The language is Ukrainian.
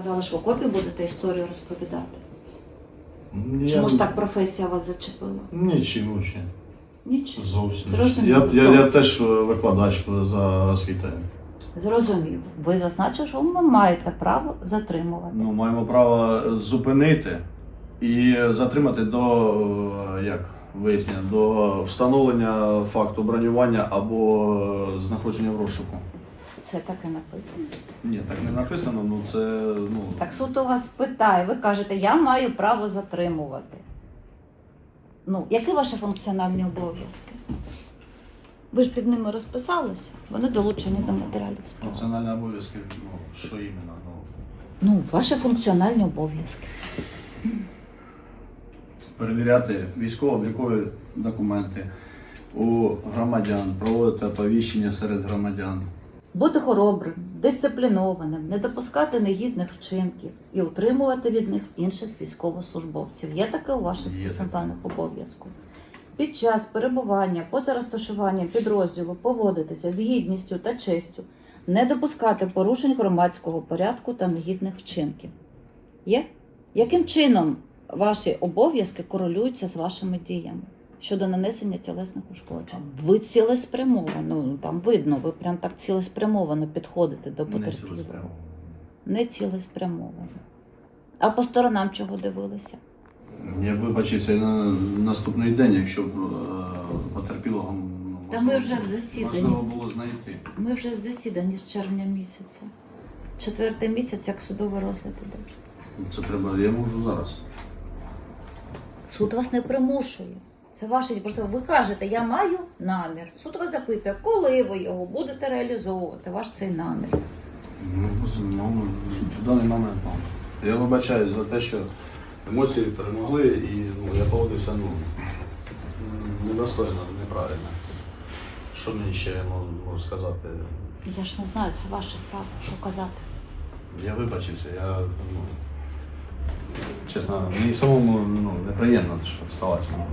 Казали, що в окопі будете історію розповідати. Я- Чому ж так професія вас зачепила? Нічого ще. Нічого. Зовсім. Зрозуміло. Я, я, я теж е, викладач за освітою. Зрозуміло. Ви зазначили, що ви маєте право затримувати. Ну, маємо право зупинити і затримати до е, як вияснення, до встановлення факту бронювання або е, знаходження в розшуку. Це так і написано. Ні, так не написано, ну це ну Так суд у вас питає, ви кажете, я маю право затримувати. Ну, які ваші функціональні обов'язки? Ви ж під ними розписалися, вони долучені до матеріалів справи. національні обов'язки, ну що іменно, ну Ну, ваші функціональні обов'язки. перевіряти військово-облікові документи у громадян, проводити оповіщення серед громадян. Бути хоробрим, дисциплінованим, не допускати негідних вчинків і утримувати від них інших військовослужбовців. Є таке у ваших таке. обов'язках? Під час перебування поза розташуванням підрозділу поводитися з гідністю та честю, не допускати порушень громадського порядку та негідних вчинків. Є? Яким чином ваші обов'язки корелюються з вашими діями щодо нанесення тілесних ушкоджень? Ви цілеспрямовано, ну там видно, ви прям так цілеспрямовано підходите до Не потерпілого. цілеспрямовано. Не цілеспрямовано. А по сторонам чого дивилися? Я вибачився на наступний день, якщо б е, потерпілого ну, Та ми вже в засіданні. можливо було знайти. Ми вже в засіданні з червня місяця. Четвертий місяць, як судовий розгляд іде. Це треба, я можу зараз. Суд вас не примушує. Це ваше просто ви кажете, я маю намір. Суд вас запитує, коли ви його будете реалізовувати, ваш цей намір. Ну, в даний момент. Я вибачаюсь за те, що емоції перемогли і ну, я поводився ну, недостойно, неправильно. Що мені ще можу, можу сказати? Я ж не знаю, це ваше право, що казати. Я вибачився, я ну, чесно, мені самому ну, неприємно, що сталося. Ну,